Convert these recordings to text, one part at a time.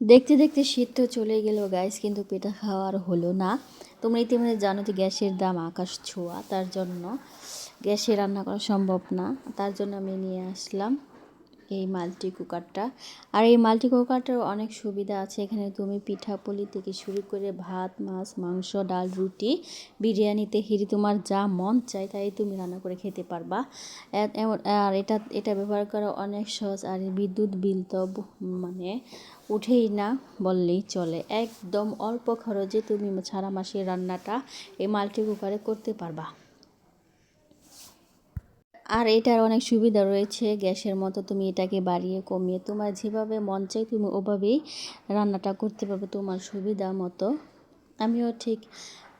দেখতে দেখতে শীত তো চলে গেল গ্যাস কিন্তু পিঠা খাওয়ার হলো না। তোমরা ইতিমধ্যে জানো যে গ্যাসের দাম আকাশ ছোঁয়া, তার জন্য গ্যাসে রান্না করা সম্ভব না। তার জন্য আমি নিয়ে আসলাম। এই মাল্টি কুকারটা। আর এই মাল্টি কুকারটার অনেক সুবিধা আছে। এখানে তুমি পিঠাপুলি থেকে শুরু করে ভাত, মাছ, মাংস, ডাল, রুটি, বিরিয়ানিতে হিরি তোমার যা মন চায় তাই তুমি রান্না করে খেতে পারবা। আর এটা এটা ব্যবহার করা অনেক সহজ। আর বিদ্যুৎ বিল তো মানে উঠেই না বললেই চলে। একদম অল্প খরচে তুমি সারা মাসের রান্নাটা এই মাল্টি কুকারে করতে পারবা। আর এটার অনেক সুবিধা রয়েছে গ্যাসের মতো তুমি এটাকে বাড়িয়ে কমিয়ে তোমার যেভাবে মন চাই তুমি ওভাবেই রান্নাটা করতে পারবে তোমার সুবিধা মতো। আমিও ঠিক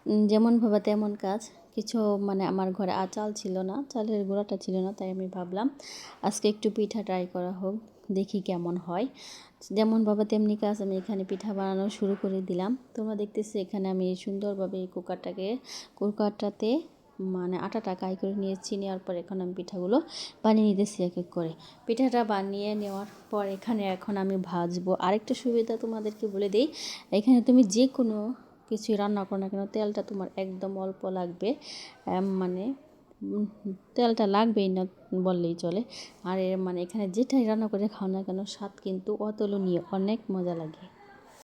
উম, যেমন ভাবা তেমন কাজ। কিছু মানে আমার ঘরে আর চাল ছিল না চালের গুঁড়াটা ছিল না তাই আমি ভাবলাম আজকে একটু পিঠা ট্রাই করা হোক দেখি কেমন হয়। যেমন ভাবা তেমনি কাজ আমি এখানে পিঠা বানানো শুরু করে দিলাম। তোমরা দেখতেছি এখানে আমি সুন্দরভাবে এই কুকারটাকে কুকারটাতে মানে আটাটা কাই করে নিয়েছি, নেওয়ার পর এখন আমি পিঠাগুলো বানিয়ে নিতেছি এক এক করে। পিঠাটা বানিয়ে নেওয়ার পর এখানে এখন আমি ভাজবো। আরেকটা সুবিধা তোমাদেরকে বলে দিই, এখানে তুমি যে কোনো কিছু রান্না করো না কেন, তেলটা তোমার একদম অল্প লাগবে। মানে তেলটা লাগবেই না বললেই চলে। আর এর মানে এখানে যেটাই রান্না করে খাও না কেন, স্বাদ কিন্তু অতুলনীয়, অনেক মজা লাগে।